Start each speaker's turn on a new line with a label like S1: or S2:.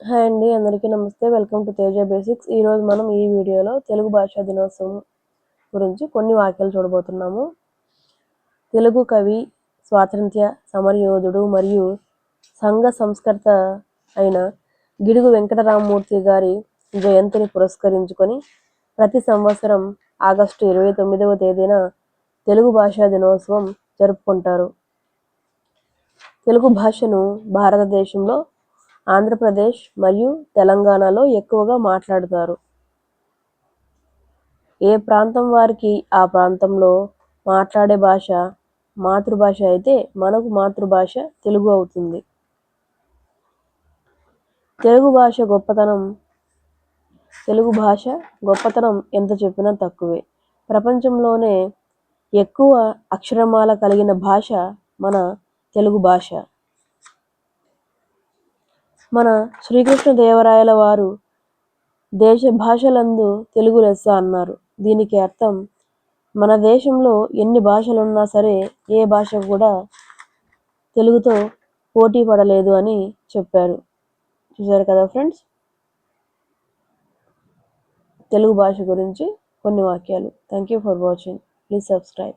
S1: Hi అండి అందరికీ నమస్తే. వెల్కమ్ టు తేజ బేసిక్స్ ఈరోజు మనం ఈ వీడియోలో తెలుగు భాషా దినోత్సవం గురించి కొన్ని వాక్యాలు చూడబోతున్నాము. తెలుగు కవి స్వాతంత్ర్య సమరయోధుడు మరియు సంఘ సంస్కర్త అయిన గిడుగు వెంకటరామమూర్తి గారి జయంతిని పురస్కరించుకొని ప్రతి సంవత్సరం ఆగస్టు ఇరవై తొమ్మిదవ తేదీన తెలుగు భాషా దినోత్సవం జరుపుకుంటారు. తెలుగు భాషను భారతదేశంలో ఆంధ్రప్రదేశ్ మరియు తెలంగాణలో ఎక్కువగా మాట్లాడుతారు. ఏ ప్రాంతం వారికి ఆ ప్రాంతంలో మాట్లాడే భాష మాతృభాష అయితే మనకు మాతృభాష తెలుగు అవుతుంది. తెలుగు భాష గొప్పతనం తెలుగు భాష గొప్పతనం ఎంత చెప్పినా తక్కువే. ప్రపంచంలోనే ఎక్కువ అక్షరమాల కలిగిన భాష మన తెలుగు భాష. మన శ్రీకృష్ణదేవరాయల వారు దేశ భాషలందు తెలుగు లెస్స అన్నారు. దీనికి అర్థం మన దేశంలో ఎన్ని భాషలున్నా సరే ఏ భాష కూడా తెలుగుతో పోటీ పడలేదు అని చెప్పారు. చూసారు కదా ఫ్రెండ్స్? తెలుగు భాష గురించి కొన్ని వాక్యాలు. Thank you for watching please subscribe